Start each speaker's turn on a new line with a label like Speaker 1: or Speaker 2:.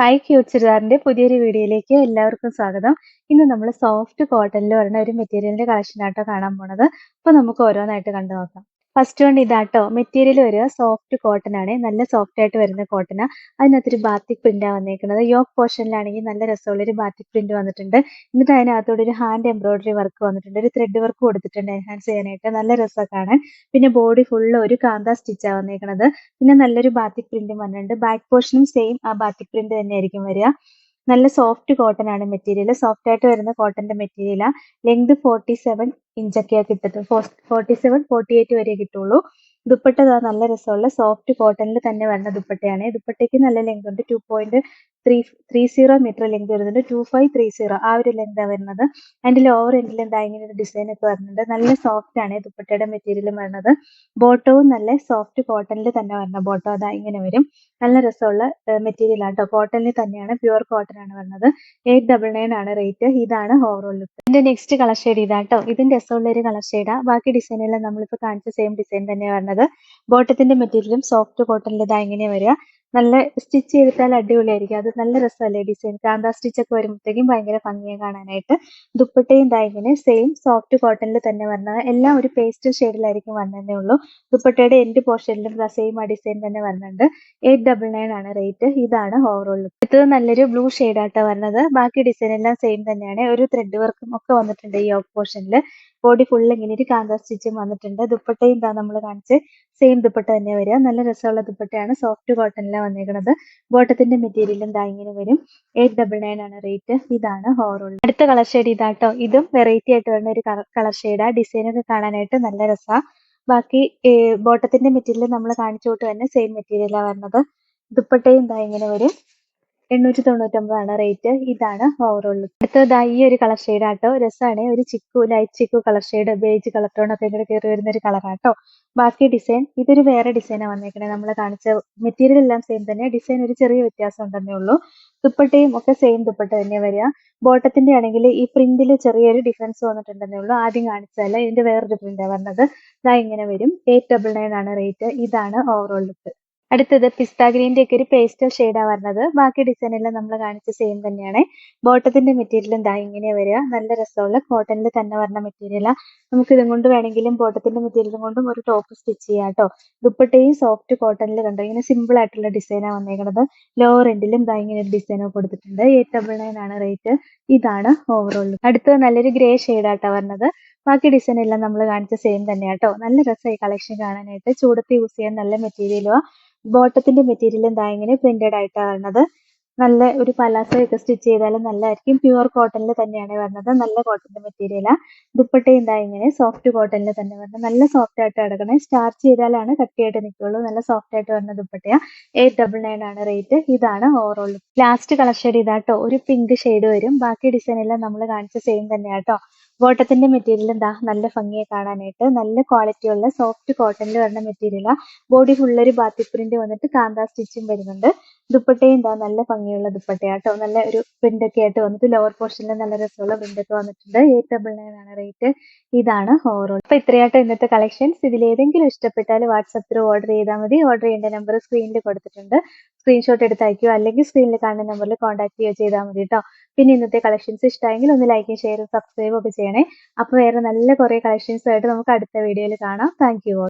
Speaker 1: hi cute ചുരിദാറിന്റെ പുതിയൊരു വീഡിയോയിലേക്ക് എല്ലാവർക്കും സ്വാഗതം ഇന്ന് നമ്മൾ സോഫ്റ്റ് കോട്ടണിൽ പറഞ്ഞ ഒരു മെറ്റീരിയലിന്റെ കളക്ഷൻ ആട്ടോ കാണാൻ പോണത് അപ്പൊ നമുക്ക് ഓരോന്നായിട്ട് കണ്ടു നോക്കാം ഫസ്റ്റ് വൺ ഇതാട്ടോ മെറ്റീരിയൽ വരിക സോഫ്റ്റ് കോട്ടൺ ആണ് നല്ല സോഫ്റ്റ് ആയിട്ട് വരുന്ന കോട്ടൺ അതിനകത്തൊരു ബാത്തിക് ആണ് വന്നിരിക്കുന്നത് യോക്ക് പോർഷനിലാണെങ്കിൽ നല്ല രസമുള്ള ഒരു ബാത്തിക് പ്രിന്റ് വന്നിട്ടുണ്ട് എന്നിട്ട് അതിനകത്തോടെ ഒരു ഹാൻഡ് എംബ്രോയിഡറി വർക്ക് വന്നിട്ടുണ്ട് ഒരു ത്രെഡ് വർക്ക് കൊടുത്തിട്ടുണ്ട് എൻഹാൻസ് ചെയ്യാനായിട്ട് നല്ല രസമാണ് കാണാൻ പിന്നെ ബോഡി ഫുള്ള് ഒരു കാന്ത സ്റ്റിച്ചാണ് വന്നിരിക്കുന്നത് പിന്നെ നല്ലൊരു ബാത്തിക് പ്രിന്റും വന്നിട്ടുണ്ട് ബാക്ക് പോർഷനും സെയിം ആ ബാത്തിക് പ്രിന്റ് തന്നെയായിരിക്കും വരിക നല്ല സോഫ്റ്റ് കോട്ടൺ ആണ് മെറ്റീരിയൽ സോഫ്റ്റ് ആയിട്ട് വരുന്ന കോട്ടന്റെ മെറ്റീരിയലാണ് ലെങ്ത് ഫോർട്ടി സെവൻ ഇഞ്ചൊക്കെ കിട്ടും ഫോർട്ടി സെവൻ ഫോർട്ടി എയ്റ്റ് വരെ കിട്ടുള്ളൂ ദുപ്പട്ട നല്ല രസമുള്ള സോഫ്റ്റ് കോട്ടണിൽ തന്നെ വരുന്ന ദുപ്പട്ടയാണ് ദുപ്പട്ടയ്ക്ക് നല്ല ലെങ്ത് ഉണ്ട് two point three three zero metre length വരുന്നുണ്ട് ടു ഫൈവ് ത്രീ സീറോ ആ ഒരു ലെങ്താണ് വരുന്നത് ആൻഡ് ലോവർ എൻഡിൽ എന്താ ഇങ്ങനെ ഒരു ഡിസൈൻ ഒക്കെ വരുന്നുണ്ട് നല്ല സോഫ്റ്റ് ആണ് ദുപ്പട്ടയുടെ മെറ്റീരിയലും വരുന്നത് ബോട്ടവും നല്ല സോഫ്റ്റ് കോട്ടണിൽ തന്നെ വരുന്ന ബോട്ടോ അതാ ഇങ്ങനെ വരും നല്ല രസമുള്ള മെറ്റീരിയൽ ആട്ടോ കോട്ടണിൽ തന്നെയാണ് പ്യുവർ കോട്ടൺ ആണ് വരുന്നത് എയ്റ്റ് ഡബിൾ നയൻ ആണ് റേറ്റ് ഇതാണ് ഓവറോൾ ലുക്ക് ഇതിന്റെ നെക്സ്റ്റ് കളർ ഷെയ്ഡ് ഇതാട്ടോ ഇതിന്റെ രസമുള്ള ഒരു കളർ ഷെയ്ഡാ ബാക്കി ഡിസൈനെല്ലാം നമ്മളിപ്പോൾ കാണിച്ച സെയിം ഡിസൈൻ തന്നെ വരുന്നത് ബോട്ടത്തിന്റെ മെറ്റീരിയലും സോഫ്റ്റ് കോട്ടണിൽ ഇതാ ഇങ്ങനെ വരിക നല്ല സ്റ്റിച്ച് ചെയ്തിട്ടാൽ അടിപൊളിയായിരിക്കും അത് നല്ല രസമല്ലേ ഡിസൈൻ കാന്താ സ്റ്റിച്ച് ഒക്കെ വരുമ്പോഴത്തേക്കും ഭയങ്കര ഭംഗിയാണ് കാണാനായിട്ട് ദുപ്പട്ടയും ഇങ്ങനെ സെയിം സോഫ്റ്റ് കോട്ടണിൽ തന്നെ വരുന്നത് എല്ലാം ഒരു പേസ്റ്റൽ ഷെയ്ഡിലായിരിക്കും വന്നതേ ഉള്ളൂ ദുപ്പട്ടയുടെ എൻഡ് പോർഷനിലും സെയിം ആ ഡിസൈൻ തന്നെ വരുന്നുണ്ട് എയ്റ്റ് ഡബിൾ നയൻ ആണ് റേറ്റ് ഇതാണ് ഓവറോൾ അടുത്തത് നല്ലൊരു ബ്ലൂ ഷെയ്ഡായിട്ടാണ് വരുന്നത് ബാക്കി ഡിസൈൻ എല്ലാം സെയിം തന്നെയാണ് ഒരു ത്രെഡ് വർക്കും ഒക്കെ വന്നിട്ടുണ്ട് ഈ ഓഫ് പോർഷനിൽ ബോഡി ഫുൾ ഇങ്ങനെ ഒരു കാന്താ സ്റ്റിച്ചും വന്നിട്ടുണ്ട് ദുപ്പട്ടയും ഇതാ നമ്മൾ കാണിച്ച് സെയിം ദുപ്പട്ട തന്നെ വരിക നല്ല രസമുള്ള ദുപ്പട്ടയാണ് സോഫ്റ്റ് കോട്ടണിലെ വന്നേക്കുന്നത് ബോട്ടത്തിന്റെ മെറ്റീരിയൽ എന്താ ഇങ്ങനെ വരും എയ്റ്റ് ഡബിൾ നയൻ ആണ് റേറ്റ് ഇതാണ് ഹോറുള്ള അടുത്ത കളർ ഷെയ്ഡ് ഇതാട്ടോ ഇതും വെറൈറ്റി ആയിട്ട് വരുന്ന ഒരു കളർ ഷെയ്ഡാ ഡിസൈൻ ഒക്കെ കാണാനായിട്ട് നല്ല രസമാണ് ബാക്കി ബോട്ടത്തിന്റെ മെറ്റീരിയൽ നമ്മൾ കാണിച്ചു തന്നെ സെയിം മെറ്റീരിയലാണ് വരുന്നത് ദുപ്പട്ടയും ഇതാ ഇങ്ങനെ വരും എണ്ണൂറ്റി തൊണ്ണൂറ്റൊമ്പതാണ് റേറ്റ് ഇതാണ് ഓവറോൾ അടുത്തതായി ഈ ഒരു കളർ ഷെയ്ഡ് ആട്ടോ രസമാണ് ഒരു ചിക്കു ലൈറ്റ് ചിക്കു കളർ ഷെയ്ഡ് ബേജ് ഒക്കെ ഇങ്ങനെ കയറി വരുന്ന ഒരു ആട്ടോ ബാക്കി ഡിസൈൻ ഇതൊരു വേറെ ഡിസൈനാണ് വന്നേക്കണേ നമ്മൾ കാണിച്ച മെറ്റീരിയൽ എല്ലാം സെയിം തന്നെ ഡിസൈൻ ഒരു ചെറിയ വ്യത്യാസം ഉണ്ടെന്നേ ഉള്ളൂ ദുപ്പട്ടയും ഒക്കെ സെയിം ദുപ്പട്ട തന്നെ വരിക ബോട്ടത്തിന്റെ ആണെങ്കിൽ ഈ പ്രിന്റിൽ ചെറിയൊരു ഡിഫറൻസ് വന്നിട്ടുണ്ടെന്നേ ഉള്ളൂ ആദ്യം കാണിച്ചതല്ല ഇതിന്റെ വേറൊരു പ്രിന്റാണ് വന്നത് ഇതാ ഇങ്ങനെ വരും എയ്റ്റ് ഡബിൾ നയൻ ആണ് റേറ്റ് ഇതാണ് ഓവറോൾ ലുക്ക് അടുത്തത് പിസ്ത ഗ്രീൻ്റെ ഒക്കെ ഒരു പേസ്റ്റൽ ഷെയ്ഡാണ് വരുന്നത് ബാക്കി ഡിസൈനെല്ലാം നമ്മൾ കാണിച്ച സെയിം തന്നെയാണ് ബോട്ടത്തിന്റെ മെറ്റീരിയൽ എന്താ ഇങ്ങനെ വരിക നല്ല രസമുള്ള കോട്ടണിൽ തന്നെ വരുന്ന മെറ്റീരിയലാണ് നമുക്ക് ഇതും കൊണ്ട് വേണമെങ്കിലും ബോട്ടത്തിന്റെ മെറ്റീരിയലും കൊണ്ടും ഒരു ടോപ്പ് സ്റ്റിച്ച് ചെയ്യാം കേട്ടോ ദുപ്പട്ടയും സോഫ്റ്റ് കോട്ടണിൽ കണ്ടോ ഇങ്ങനെ സിമ്പിൾ ആയിട്ടുള്ള ഡിസൈനാണ് വന്നേക്കുന്നത് ലോവർ എൻഡിലും ഇതാ ഇങ്ങനെ ഒരു ഡിസൈനോ കൊടുത്തിട്ടുണ്ട് എയ്റ്റ് ഡബിൾ നയൻ ആണ് റേറ്റ് ഇതാണ് ഓവറോൾ അടുത്തത് നല്ലൊരു ഗ്രേ ഷെയ്ഡായിട്ടാണ് വരുന്നത് ബാക്കി ഡിസൈൻ എല്ലാം നമ്മൾ കാണിച്ച സെയിം തന്നെ കേട്ടോ നല്ല രസമായി കളക്ഷൻ കാണാനായിട്ട് ചൂടത്ത് യൂസ് ചെയ്യാൻ നല്ല മെറ്റീരിയലുമാണ് ബോട്ടത്തിന്റെ മെറ്റീരിയൽ എന്താ ഇങ്ങനെ പ്രിന്റഡ് ആയിട്ടാണ് ഉള്ളത് നല്ല ഒരു ഒക്കെ സ്റ്റിച്ച് ചെയ്താലും നല്ലതായിരിക്കും പ്യുവർ കോട്ടണിൽ തന്നെയാണ് വരുന്നത് നല്ല കോട്ടന്റെ മെറ്റീരിയലാണ് ദുപ്പട്ട എന്താ ഇങ്ങനെ സോഫ്റ്റ് കോട്ടണിൽ തന്നെ വരുന്നത് നല്ല സോഫ്റ്റ് ആയിട്ട് കിടക്കണേ സ്റ്റാർച്ച് ചെയ്താലാണ് കട്ടിയായിട്ട് നിൽക്കുള്ളൂ നല്ല സോഫ്റ്റ് ആയിട്ട് വരുന്ന ദുപ്പട്ടയാ എയ്റ്റ് ഡബിൾ നയൻ ആണ് റേറ്റ് ഇതാണ് ഓവറോൾ ലാസ്റ്റ് കളർ ഷെയ്ഡ് ഇതാട്ടോ ഒരു പിങ്ക് ഷെയ്ഡ് വരും ബാക്കി ഡിസൈൻ എല്ലാം നമ്മൾ കാണിച്ച സെയിം തന്നെയാട്ടോ ബോട്ടത്തിന്റെ മെറ്റീരിയൽ എന്താ നല്ല ഭംഗിയെ കാണാനായിട്ട് നല്ല ക്വാളിറ്റി ഉള്ള സോഫ്റ്റ് കോട്ടണിൽ വരുന്ന മെറ്റീരിയലാണ് ബോഡി ഒരു ബാത്തി പ്രിന്റ് വന്നിട്ട് കാന്താ സ്റ്റിച്ചും വരുന്നുണ്ട് ദുപ്പട്ടയും ഇതാ നല്ല ഭംഗിയുള്ള ദുപ്പട്ടയാട്ടോ നല്ല ഒരു പ്രിന്റ് ഒക്കെ ആയിട്ട് വന്നിട്ട് ലോവർ പോർഷനിൽ നല്ല രസമുള്ള പ്രിന്റ് ഒക്കെ വന്നിട്ടുണ്ട് എയ്റ്റ് ഡബിൾ നയൻ ആണ് റേറ്റ് ഇതാണ് ഓവറോൾ അപ്പൊ ഇത്രയാട്ടോ ഇന്നത്തെ കളക്ഷൻസ് ഇതിൽ ഏതെങ്കിലും ഇഷ്ടപ്പെട്ടാൽ വാട്സപ്പിൽ ഓർഡർ ചെയ്താൽ മതി ഓർഡർ ചെയ്യേണ്ട നമ്പർ സ്ക്രീനിൽ കൊടുത്തിട്ടുണ്ട് സ്ക്രീൻഷോട്ട് എടുത്ത് അയക്കുക അല്ലെങ്കിൽ സ്ക്രീനിൽ കാണുന്ന നമ്പറിൽ കോൺടാക്ട് ചെയ്യുക ചെയ്താൽ മതി കേട്ടോ പിന്നെ ഇന്നത്തെ കളക്ഷൻസ് ഇഷ്ടമായെങ്കിൽ ഒന്ന് ലൈക്കും ഷെയറും സബ്സ്ക്രൈബും ഒക്കെ ചെയ്യണേ അപ്പോൾ വേറെ നല്ല കുറേ കളക്ഷൻസ് ആയിട്ട് നമുക്ക് അടുത്ത വീഡിയോയിൽ കാണാം താങ്ക് യു